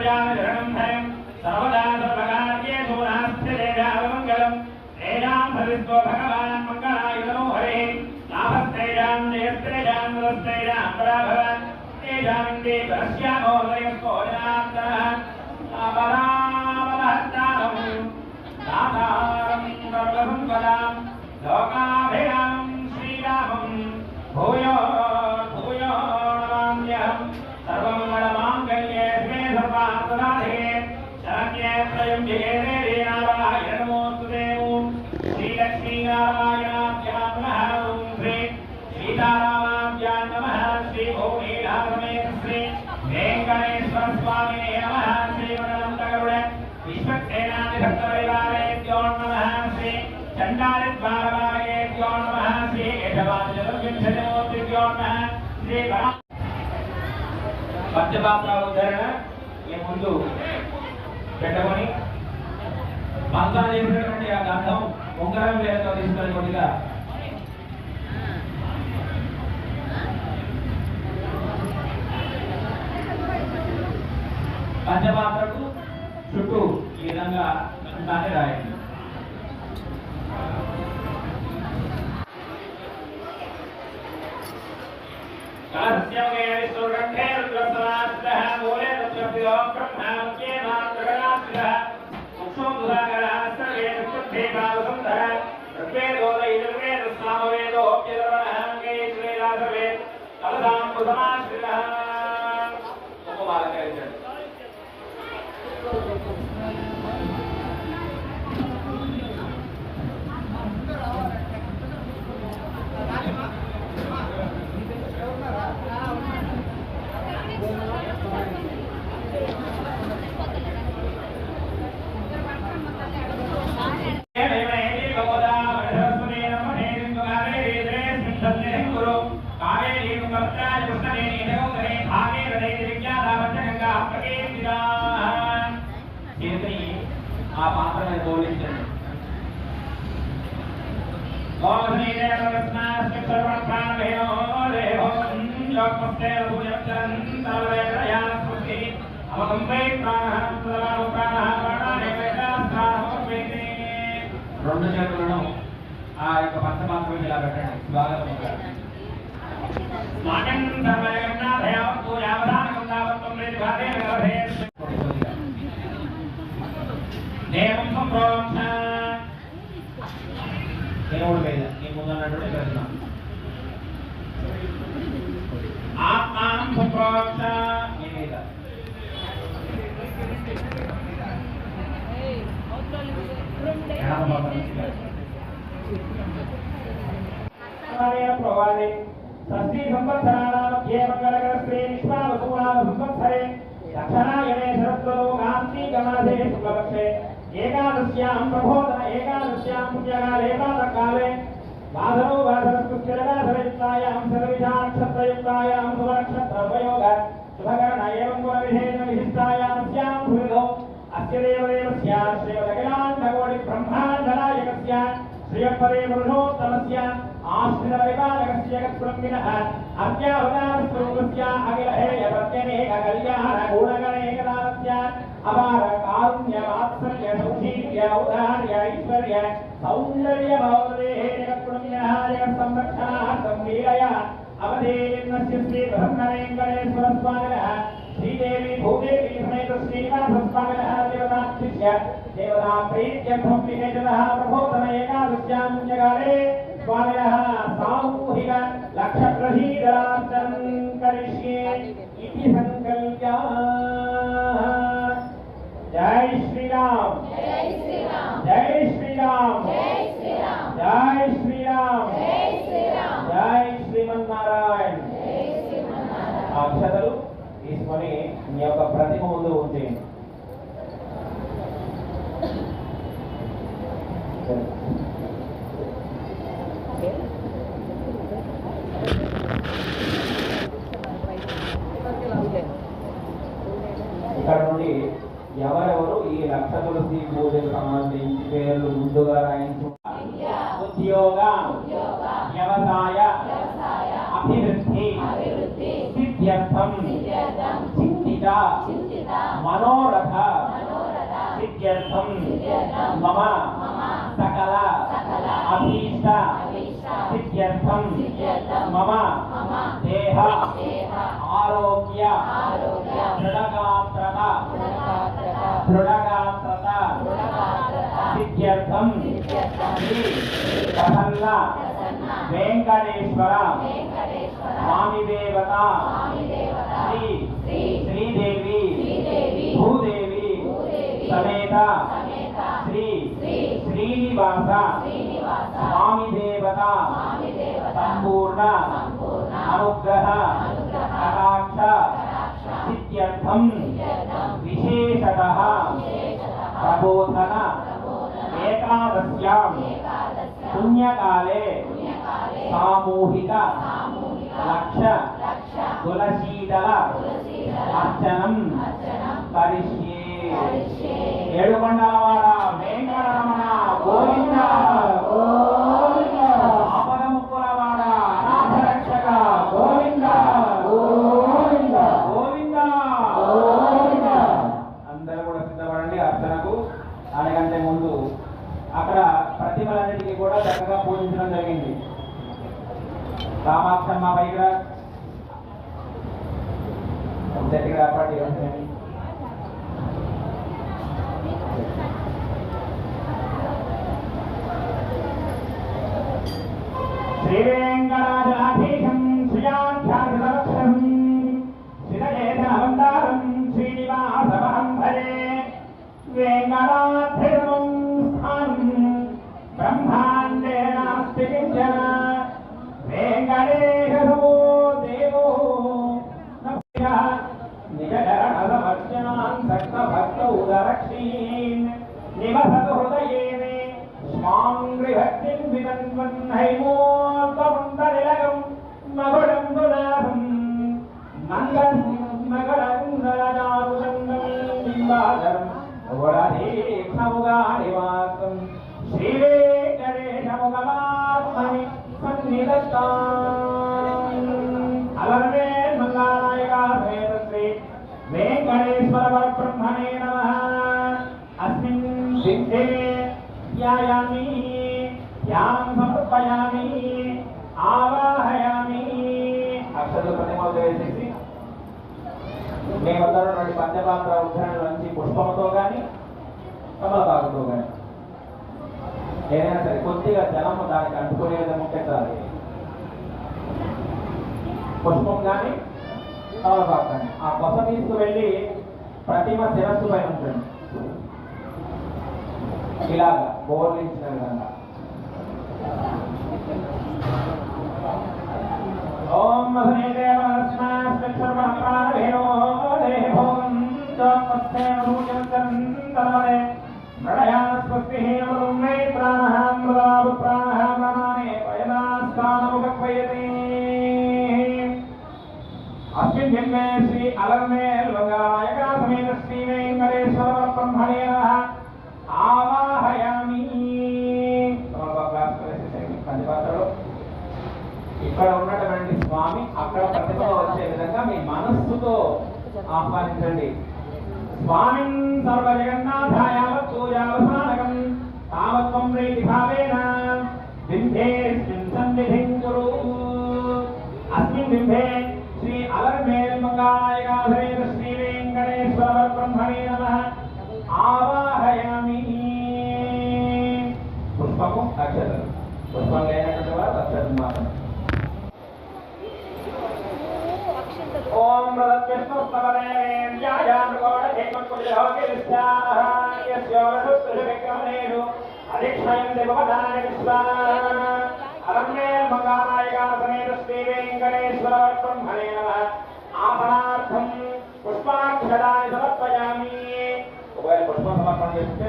ప్రజాశరణం భయం సర్వదా సర్వకార్యేషు నాస్తి దేశావమంగళం తేజాం భవిస్వ భగవాన్ మంగళాయుధనో హరే లాభస్తేజాం జయస్తేజాం వరస్తేజాం పరాభవన్ తేజామిందే పరస్యామోదయస్కోజనాత్తరః అపరామహత్తారం పంచపాత్ర ఉద్ధరణ ఈ ముందు పెట్టమని మంత్రం చేసినటువంటి ఆ గంధం ఉంగరం వేలతో తీసుకొని కొద్దిగా పంచపాత్రకు చుట్టూ ఈ విధంగా రాయండి. కాస్యమే విష్ణుర్గంధే రుద్రసనాస్రః మూలే రుద్రప్రియో రెండు చేతులను ఆ యొక్క పంచపాత్రం ఇలా పెట్టండి. స్వాగతం పలకండి. మీద నీ ముందు అన్నటువంటి ప్రశ్న ఆత్మానం ప్రవాదే షష్ఠీ సంవత్సరాణే మంగళకరస్త్రీ విశ్వావసుమాన సంవత్సరే దక్షిణాయనే శరత్వలో కార్తీకమాసే శుక్లపక్షే. ఏకాదశ్యాం ప్రబోధన ఏకాదశ్యాం పుణ్యకాలే ప్రాతకాలే वाधरो वाधरस्तुक्षरगाधरयुक्तायां सर्वविधाक्षत्रयुक्तायां सुवरक्षत्रपयोग शुभकरण एवं गुणविधेनविहितायां स्यां भृगौ अस्य देवदेव स्यात् श्रीवदगणान्धकोटिब्रह्माण्डनायकस्य श्रियपदेवृषोत्तमस्य आश्रितपरिपालकस्य गत्प्रम्बिनः अद्यावतारस्वरूपस्य अखिलहेयप्रत्यनेककल्याणगुणगणेकदानस्य अपारकारुण्यवात्सल्यसौशील्य औदार्य ऐश्वर्य सौन्दर्यभवदेः जगत् श्रीदेवी भूदेवी समेत श्रीनिवासस्वामिनः देवताक्षिष्य देवता प्रीत्यर्थं विशेषतः प्रबोधन एकादश्यान्यकाले स्वामिनः सामूहिक लक्षप्रसीदार्चनं करिष्ये इति सङ्कल्प्य जय श्रीराम। जय श्रीराम। जय श्रीराम। అక్షతలు తీసుకొని మీ యొక్క ప్రతిమ ముందు ఉంచేయండి. చింతిత మనోరథ సిద్ధ్యర్థం మమ సకల అభీష్ట సిద్ధ్యర్థం మమ దేహ ఆరోగ్య దృఢగాత్రత దృఢగాత్రత సిద్ధ్యర్థం ప్రసన్న వెంకటేశ్వర స్వామి దేవత స్వామి దేవత శ్రీ శ్రీ శ్రీదేవి శ్రీదేవి భూదేవి భూదేవి సమేత సమేత శ్రీ శ్రీ శ్రీనివాస శ్రీనివాస స్వామి దేవత స్వామి లక్ష తులసీదల అర్చనం. కరిష్యే ఏడుకొండలవాడ వెంకటరమణ గోవింద శ్రీవేంకటేశముగమాత్మని సన్నిధత్తాం అలర్మే మంగానాయకా సమేత శ్రీ వెంకటేశ్వర బ్రహ్మణే నమః అస్మిన్ సిద్ధే ధ్యాయామి ధ్యానం సమర్పయామి ఆవాహయామి అక్షర ప్రతిమలు వేసేసి మీ వద్ద ఉన్నటువంటి పంచపాత్ర ఉద్ధరణ నుంచి పుష్పంతో కానీ కమలపాకుతో కానీ ఏదైనా సరే కొద్దిగా జలము దానికి అంటుకునే విధంగా ఉంటే పెట్టాలి పుష్పం కానీ కమలపాకు కానీ ఆ కొస తీసుకువెళ్ళి ప్రతిమ శిరస్సు పైన ఉంటుంది ఇలాగా బోర్లించిన విధంగా. ఓం మధునేదేవస్మాస్మిక్షర్మణప్రాణభేనో దేహోగం చమస్తే మధుజంతరే తమస్తే హేమలం మే ప్రాణః మృదాపు ప్రాణః ప్రాణానే పయనాస్థానముఖక్వయతే అస్మిన్ జన్మే శ్రీ ఆవాహయామి ఇక్కడ ఉన్నటువంటి స్వామి అక్కడ ప్రతిభలో వచ్చే విధంగా మీ మనస్సుతో ఆహ్వానించండి. స్వామి సర్వ జగన్నాథాయ పుష్పం లేనటువంటి వారు అక్షతం ఓం అధిక్షయం దేవపదాయ విశ్వాహ అరణ్యే మంగానాయకా శ్రీ వెంకటేశ్వర బ్రహ్మణే ఆసనార్థం పుష్పాక్షరాన్ని సమర్పయామి ఒకవేళ పుష్పం సమర్పణ చేస్తే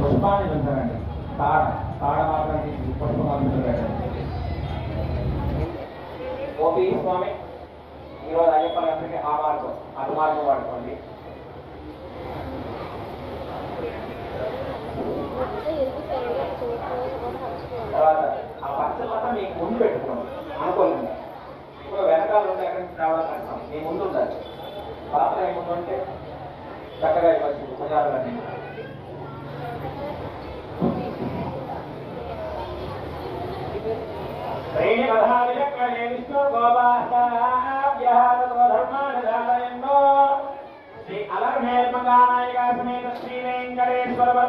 పుష్పాన్ని పెంచరండి తాడ తాడ మాత్రం ఓపీ స్వామి ఈరోజు అయ్యప్ప గారికి ఆ మార్గం అటు మార్గం వాడుకోండి. తర్వాత ఆ పచ్చ మాత్రం మీకు ముందు పెట్టుకోండి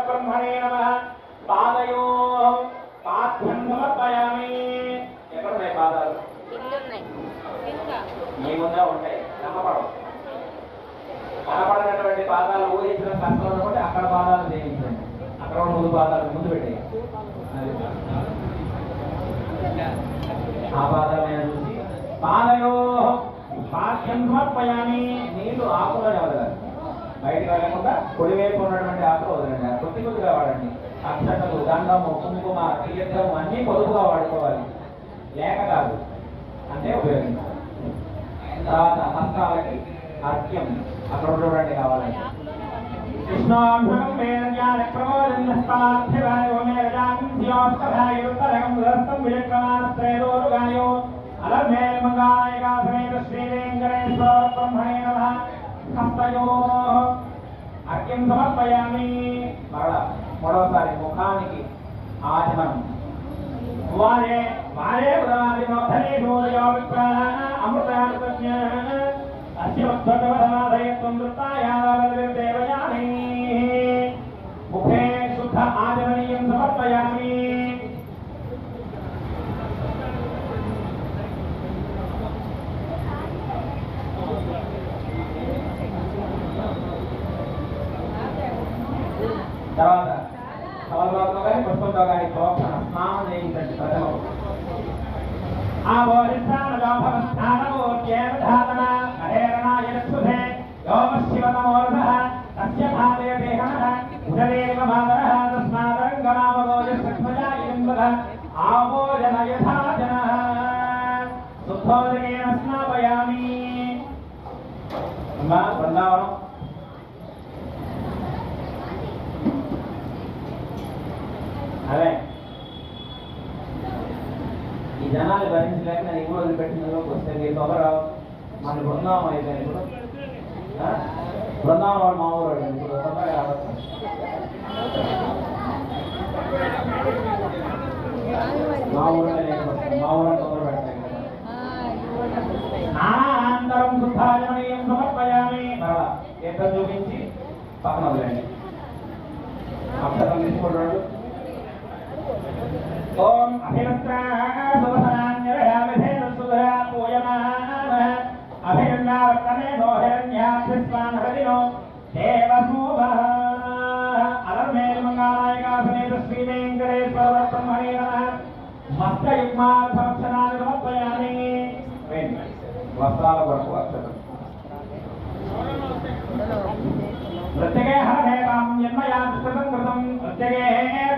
బ్రహ్మణే నమ పాదయో పాఠ్యం సమర్పయామి ఎక్కడున్నాయి పాదాలు? మీ ముందే ఉంటాయి? కనపడవు. కనపడినటువంటి పాదాలు ఊహించిన కష్టం అనుకుంటే అక్కడ పాదాలు చేయించండి అక్కడ ముందు పాదాలు ముందు పెట్టేయి. ఆ పాదాలు నేను చూసి పాదయో పాఠ్యం సమర్పయామి నీళ్ళు ఆకులని వదలాలి బయటకు వెళ్ళకుండా కుడివైపు ఉన్నటువంటి ఆకులు వదలండి. కొద్ది కొద్దిగా వాడండి. అక్షతలు దండము కుంకుమ తీర్థము అన్నీ పొదుపుగా వాడుకోవాలి. లేక కాదు. అంటే ఉపయోగించాలి. తర్వాత హస్తాలకి అర్ఘ్యం అక్కడ ఉన్నటువంటి కావాలండి. కృష్ణాభ్యం వేదజ్ఞాన ప్రమోదన్నస్తార్థివాయో మేరజాంస్యోస్తభాయుత్తరగం రస్తం విజక్రమాస్త్రేదోరుగాయో సమేత బ్రహ్మణే నమః. హస్తయో అర్ఘ్యం సమర్పయామి మరలా మూడవసారి ముఖానికి ఆచమనం వారే వారే ప్రధాని మోధనే దోదయో విప్రాణ అమృతామృతజ్ఞ అస్య భగవదమాదయత్వం వృత్తాయావదేవయామి అదే ఈ జనాలు భరించలేక నేను ఇప్పుడు వదిలిపెట్టినలోకి వస్తే మీరు తొందరరావు మన బృందావం అయితే ఇప్పుడు. బృందావం వాడు మా ఊరు వాడు. ఇప్పుడు తొందరగా రావచ్చు. మా ఊరు మా ఊరు తొందర పెడతాయి నానాంతరం శుద్ధాజమనీయం సమర్పయామి. మరలా తీర్థం చూపించి? పక్కన వదిలేండి అక్షరం తీసుకుంటాడు ఓం అభివస్త్రాసుభరాన్యరయామిధేన సుధరా పూయమానః అభిరంగావర్తనే నోహిరణ్యాభిస్వాన్ హరినో దేవసూభః అలర్మేల్మంగానాయకా సమేత శ్రీ బ్రహ్మణే నమః మస్తయుగ్మార్థక్షరాన్ని సమర్పయామి వస్త్రాల కొరకు అక్షరం ప్రత్యేకే హరహేతాం జన్మయా కృతం కృతం ప్రత్యేకే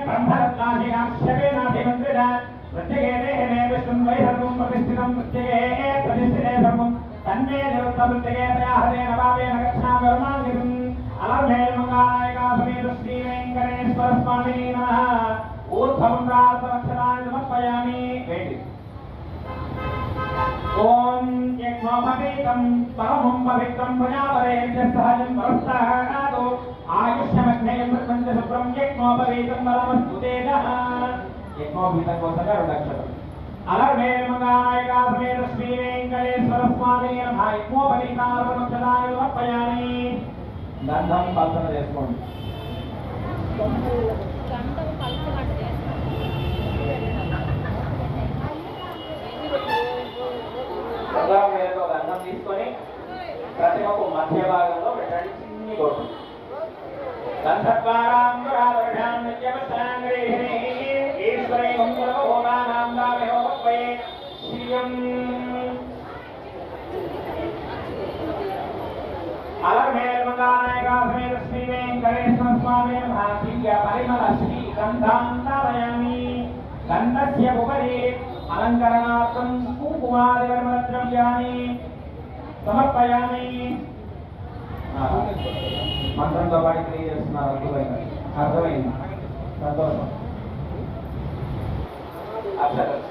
బ్రహ్మరత్నాశికాక్షపేనాభిమంత్రిత ప్రత్యేకే దేహమే విష్ణుం వై సర్వం ప్రతిష్ఠితం ప్రత్యేకే ప్రతిష్ఠితే సర్వం తన్మే నిరుక్త ప్రత్యేకే తయా హరేణ పాపేన గచ్ఛామి వరుణాంగితం అలర్మేల్మంగానాయకా సమేత శ్రీ వెంకటేశ్వర స్వామిని నమః ఊర్ధ్వం ప్రార్థనక్షరాన్ని సమర్పయామి వేడి ఓం యజ్ఞోపవీతం పరమం పవిత్రం ప్రపంచ శుభ్రం యజ్ఞోపవీతం బలమస్తు తేజః యజ్ఞోపవీతం రెండు అక్షరం అలర్మేల్మగాయకా సమేత శ్రీ వెంకటేశ్వర స్వామి నమః యజ్ఞోపవీతార్పణక్షరాన్ని సమర్పయామి గంధం పల్సన చేసుకోండి గంటకు పలుచబడి గంధం తీసుకొని మధ్య భాగంలో పెట్టండి చిన్ని కొట్టు ईश्वरे मङ्गलो होमानां नामे होमत्वये श्रियम् अलर्भेर्मदानायकाभवे तस्मै मे गणेशस्वामे भारतीया परिमलश्री गन्धान्तावयामि गन्धस्य उपरि अलङ्करणार्थं कुङ्कुमादिवर्मद्रव्याणि समर्पयामि మంత్రంలో సమర్పయామి తెలియజేస్తున్నారు అర్థమైంది? అర్థమైంది? సంతోషం. అక్షరం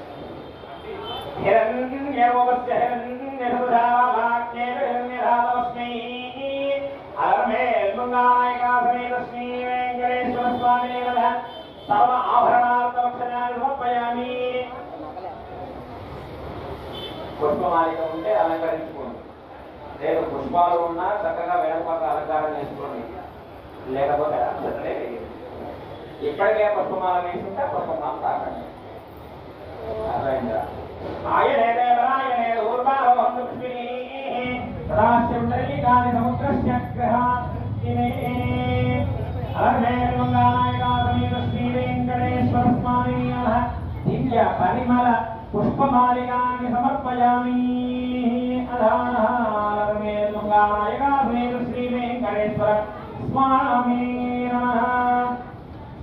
సర్వ సమర్పయామి పుష్పమాలిక ఉంటే అలంకరించుకోండి లేదు పుష్పాలు ఉన్నా చక్కగా వేడపాక అలంకారం చేసుకోండి లేకపోతే అసలే వేయదు. ఇప్పటికే పుష్పమాల వేసుకుంటే పుష్పమాల తాకండి అర్థమైందా ఆయనే దేవరాయనే ఊర్వారోహం లక్ష్మిని సదాశివుండలికాని సముద్రస్య గ్రహాతినే అలర్మేర్మంగానాయకా సమేత శ్రీ వెంకటేశ్వర స్వామి నమః దివ్య పరిమళ పుష్పమాలికాన్ని సమర్పయామి అలర్మేర్మంగానాయకా సమేత శ్రీ వెంకటేశ్వర స్వామి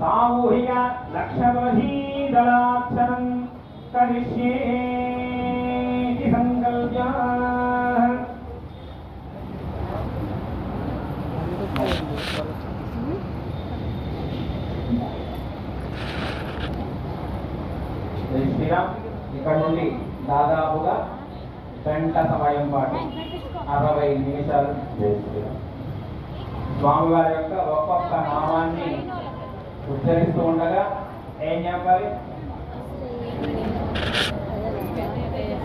సామూహిక లక్షధ్వజీదళాక్షరం కరిష్యేతి సంకల్ప శ్రీరామ్ ఇక్కడ నుండి దాదాపుగా గంట సమయం పాటు. అరవై నిమిషాలు. స్వామివారి యొక్క ఒక్కొక్క నామాన్ని ఉచ్చరిస్తూ ఉండగా ఏం చెప్పాలి?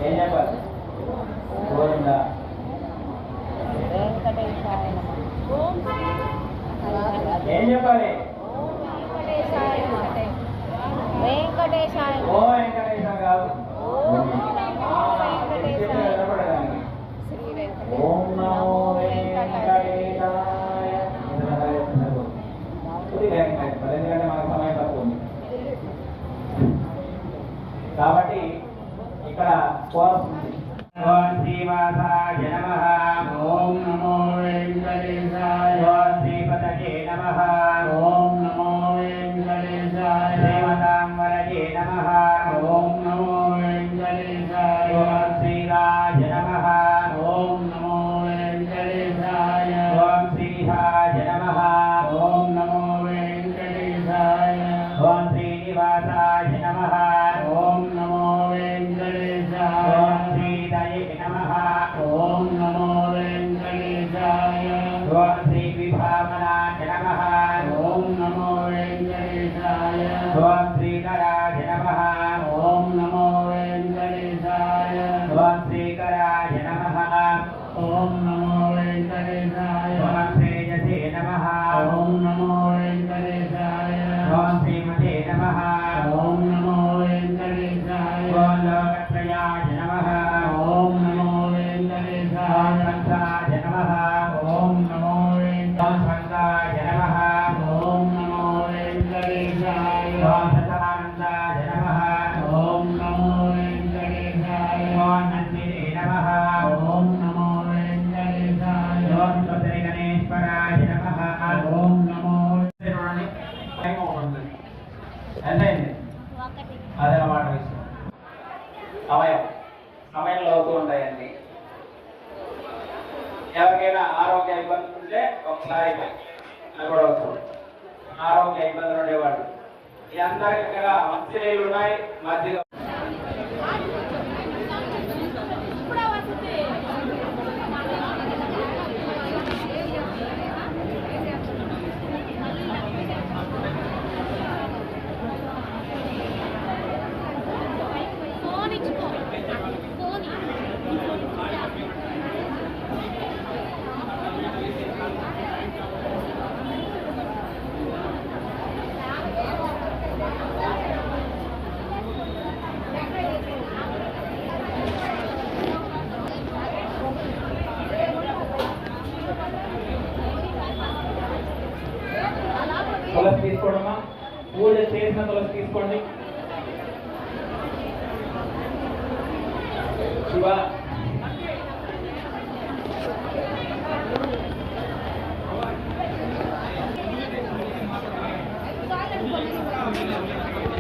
ఏం చెప్పాలి? గోవిందా. ఏం చెప్పాలి? వెంకటేశాయ వెంకటేశాయ ఓ వెంకటేశ కాదు ఓం నమో వెంకటేశాయ. వినపడడానికి. శ్రీ ఓం నమో వెంకటేశాయ ఎందుకంటే మనకు సమయం తక్కువ ఉంది కాబట్టి ఇక్కడ కోరస్ ఉంది. శ్రీవాసాయ నమః. ఓం నమో వెంకటేశాయ. ఓం శ్రీపతయే నమః. ఓం నమో వెంకటేశాయ. శ్రీమతాంబరయే నమః. ఓం నమో వెంకటేశాయ. సమయం. సమయంలో అవుతూ ఉంటాయండి. ఎవరికైనా ఆరోగ్య ఇబ్బందులు ఉంటే ఒకసారి నిలబడవచ్చు ఆరోగ్య ఇబ్బందులు ఉండేవాళ్ళు. ఈ అందరికీ ఇక్కడ మంచి నీళ్ళు ఉన్నాయి మధ్యలో